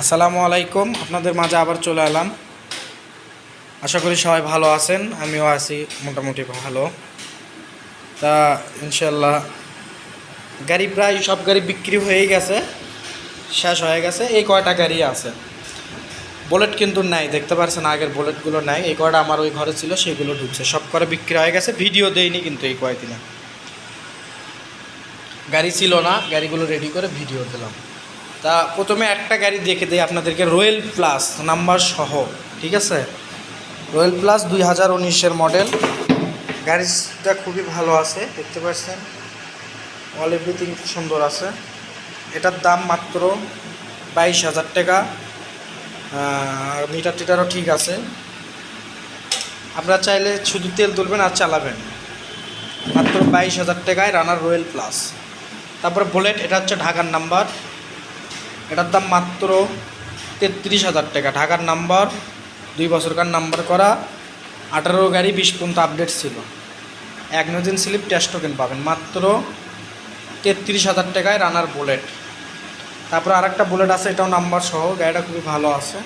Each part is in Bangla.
আসসালামু আলাইকুম। আপনাদের মাঝে আবার চলে এলাম। আশা করি সবাই ভালো আছেন, আমিও আছি মোটামুটি ভালো। তা ইনশাল্লাহ গাড়ি প্রায় সব গাড়ি বিক্রি হয়ে গেছে, শেষ হয়ে গেছে। এই কয়টা গাড়ি আছে? বুলেট কিন্তু নাই, দেখতে পারছেন আগের বুলেটগুলো নাই। এই কয়টা আমার ওই ঘরে ছিল, সেগুলো ঢুকছে। সব করে বিক্রি হয়ে গেছে। ভিডিও দেয়নি কিন্তু এই কয়দিনে। গাড়ি ছিল না, গাড়িগুলো রেডি করে ভিডিও দিলাম। তা প্রথমে একটা গাড়ি দেখে দিই, আপনাদেরকে রয়্যাল প্লাস নাম্বার সহ, ঠিক আছে? রয়্যাল প্লাস দুই হাজার উনিশের মডেল গাড়িটা খুবই ভালো আছে, দেখতে পাচ্ছেন? অল এভরিথিং সুন্দর আছে। এটার দাম মাত্র বাইশ হাজার টাকা। মিটার টিটারও ঠিক আছে। আপনারা চাইলে শুধু তেল তুলবেন আর চালাবেন। মাত্র বাইশ হাজার টাকায় রানার রয়্যাল প্লাস তারপরে বুলেট এটা হচ্ছে ঢাকার নাম্বার এটার দাম মাত্র তেত্রিশ হাজার টাকা। ঢাকার নাম্বার, দুই বছরকার নাম্বার করা, আঠারো গাড়ি বিশ পর্যন্ত আপডেট ছিল। এক নদিন স্লিপ টেস্ট টোকেন পাবেন। মাত্র তেত্রিশ হাজার টাকায় রানার বুলেট তারপর আর একটা বুলেট আছে, এটাও নাম্বার সহ, গাড়িটা খুবই ভালো আছে।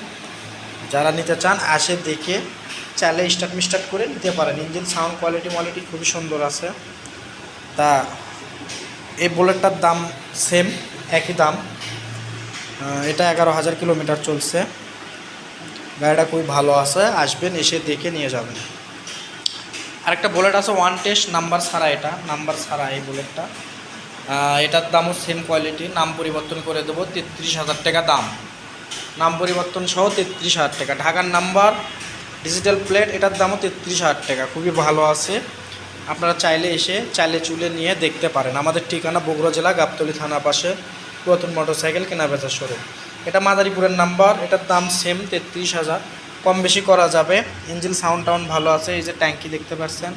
যারা নিতে চান, আসে দেখে, চাইলে স্টার্ট মিস্টার্ট করে নিতে পারেন। ইঞ্জিন সাউন্ড কোয়ালিটি কোয়ালিটি খুবই সুন্দর আছে। তা, এই বুলেটটার দাম সেম একই দাম। এটা এগারো হাজার কিলোমিটার চলছে। গাড়িটা খুবই ভালো আছে, আসবেন, এসে দেখে নিয়ে যাবেন। আরেকটা বুলেট আছে ওয়ান টেস্ট নাম্বার ছাড়া এটা নাম্বার ছাড়া এই বুলেটটা এটার দামও সেম কোয়ালিটি নাম পরিবর্তন করে দেবো, তেত্রিশ হাজার টাকা দাম। নাম পরিবর্তন সহ তেত্রিশ হাজার টাকা। ঢাকার নাম্বার ডিজিটাল প্লেট এটার দামও তেত্রিশ হাজার টাকা। খুবই ভালো আছে। আপনারা চাইলে এসে, চাইলে চুলে নিয়ে দেখতে পারেন। আমাদের ঠিকানা বগুড়া জেলা, গাবতলী থানা পাশে। পুরাতন মোটরসাইকেল কেনা বেচার শোরুম এটা মাদারীপুরের নাম্বার, এটার দাম সেম তেত্রিশ হাজার। কম বেশি করা যাবে। ইঞ্জিন সাউন্ড টাউন্ড ভালো আছে, এই যে ট্যাঙ্কি দেখতে পাচ্ছেন।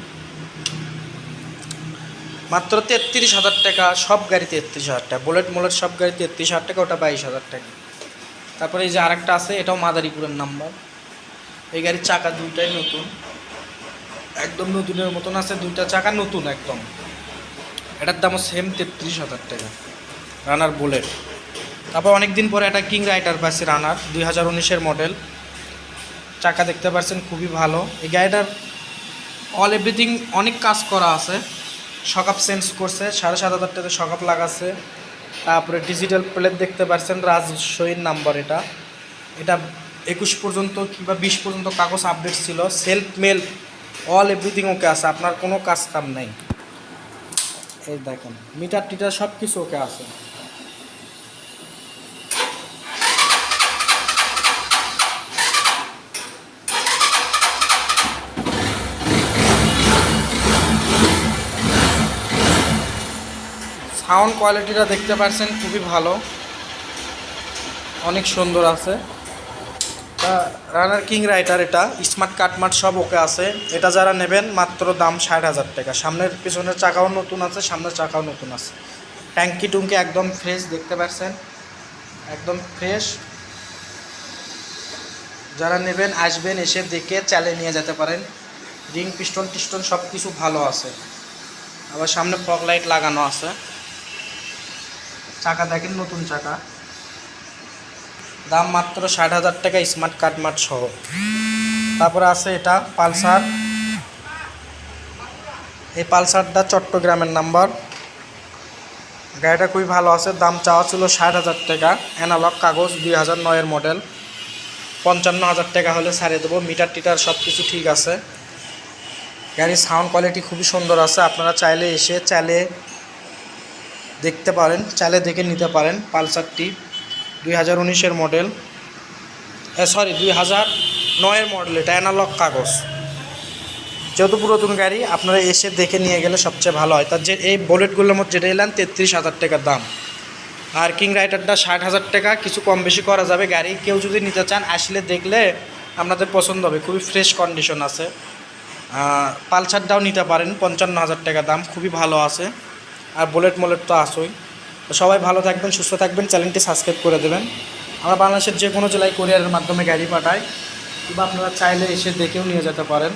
মাত্র তেত্রিশ হাজার টাকা, সব গাড়ি তেত্রিশ হাজার টাকা। বুলেট মোলেট সব গাড়ি তেত্রিশ হাজার টাকা, ওটা বাইশ হাজার টাকা। তারপরে এই যে আরেকটা আছে, এটাও মাদারীপুরের নাম্বার। এই গাড়ির চাকা দুইটাই নতুন। একদম নতুনের মতন আছে, দুইটা চাকা নতুন একদম। এটার দামও সেম তেত্রিশ হাজার টাকা। Runner bullet. তারপর অনেক দিন পরে একটা কিং রাইটার পাচ্ছি রানার, দুই হাজার উনিশের মডেল। চাকা দেখতে পাচ্ছেন, খুবই ভালো। এই গাড়িটার অল এভরিথিং অনেক কাজ করা আছে। সকাপ চেঞ্জ করছে, সাড়ে সাত হাজার টাকা সকাপ লাগাচ্ছে। তারপরে ডিজিটাল প্লেট দেখতে পাচ্ছেন রাজশহীর নাম্বার এটা। এটা একুশ পর্যন্ত কিংবা বিশ পর্যন্ত কাগজ আপডেট ছিল। Self mail all everything okay আছে, আপনার কোনো কাজ কাম নেই। এই দেখেন মিটার টিটার সব কিছু ওকে আছে। সাউন্ড কোয়ালিটিটা দেখতে পাচ্ছেন খুবই ভালো। অনেক সুন্দর আছে। রানার কিং রাইটার এটা স্মার্ট কাটমার্ট সব ওকে আছে। এটা যারা নেবেন, মাত্র দাম ষাট হাজার টাকা। সামনের পিছনের চাকাও নতুন আছে, সামনের চাকাও নতুন আছে। ট্যাঙ্কি টুঙ্কি একদম ফ্রেশ দেখতে পাচ্ছেন একদম ফ্রেশ যারা নেবেন, আসবেন, এসে দেখে চালে নিয়ে যেতে পারেন। রিং পিস্টন টিস্টন সব কিছু ভালো আছে। আবার সামনে ফগ লাইট লাগানো আছে। চাকা দেখেন, নতুন চাকা। দাম মাত্র ষাট হাজার টাকা স্মার্ট কার্ড মার্ট সহ। তারপরে আছে এটা পালসার। এই পালসারটা চট্টগ্রামের নাম্বার। গাড়িটা খুবই ভালো আছে, দাম চাওয়া ছিল ষাট হাজার টাকা। অ্যানালগ কাগজ, দুই হাজার নয়ের মডেল পঞ্চান্ন হাজার টাকা হলে ছাড়িয়ে দেবো মিটার টিটার সব কিছু ঠিক আছে। গাড়ির সাউন্ড কোয়ালিটি খুবই সুন্দর আছে, আপনারা চাইলে এসে, চাইলে দেখতে পারেন, চাইলে দেখে নিতে পারেন, পালসারটি। দুই হাজার উনিশের মডেল। সরি, দুই হাজার নয়ের মডেল, এটা অ্যানালগ কাগজ। যেহেতু পুরাতন গাড়ি, আপনারা এসে দেখে নিয়ে গেলে সবচেয়ে ভালো হয়। তার যে, এই বুলেটগুলোর মধ্যে যেটা এলাম তেত্রিশ হাজার টাকার দাম। আর কিং রাইডারটা ষাট হাজার টাকা, কিছু কম বেশি করা যাবে। গাড়ি কেউ যদি নিতে চান, আসলে দেখলে আপনাদের পছন্দ হবে। খুবই ফ্রেশ কন্ডিশন আছে। পালসারটাও নিতে পারেন, পঞ্চান্ন হাজার টাকা দাম, খুবই ভালো আছে। আর বুলেট মোলেট তো আসোই তো সবাই ভালো থাকবেন, সুস্থ থাকবেন, চ্যানেলটি সাবস্ক্রাইব করে দেবেন। আমরা বাংলাদেশের যে কোনো জেলায় কোরিয়ারের মাধ্যমে গাড়ি পাঠাই, কিংবা আপনারা চাইলে এসে দেখেও নিয়ে যেতে পারেন।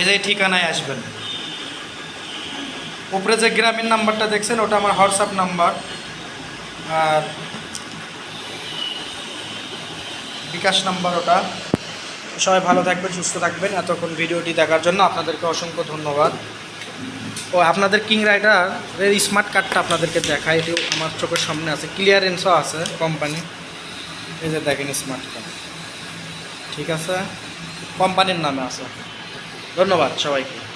এই যে ঠিকানায় আসবেন। উপরে যে গ্রামীণ নাম্বারটা দেখছেন, ওটা আমার হোয়াটসঅ্যাপ নাম্বার। আর বিকাশ নাম্বার ওটা। সবাই ভালো থাকবেন, সুস্থ থাকবেন। এতক্ষণ ভিডিওটি দেখার জন্য আপনাদেরকে অসংখ্য ধন্যবাদ। ও, আপনাদের কিং রাইডার এর স্মার্ট কার্ডটা আপনাদেরকে দেখাই এটি আমার চোখের সামনে আছে। ক্লিয়ারেন্সও আছে কোম্পানি এই যে দেখেন স্মার্ট কার্ড ঠিক আছে? কোম্পানির নামে আছে। ধন্যবাদ সবাইকে।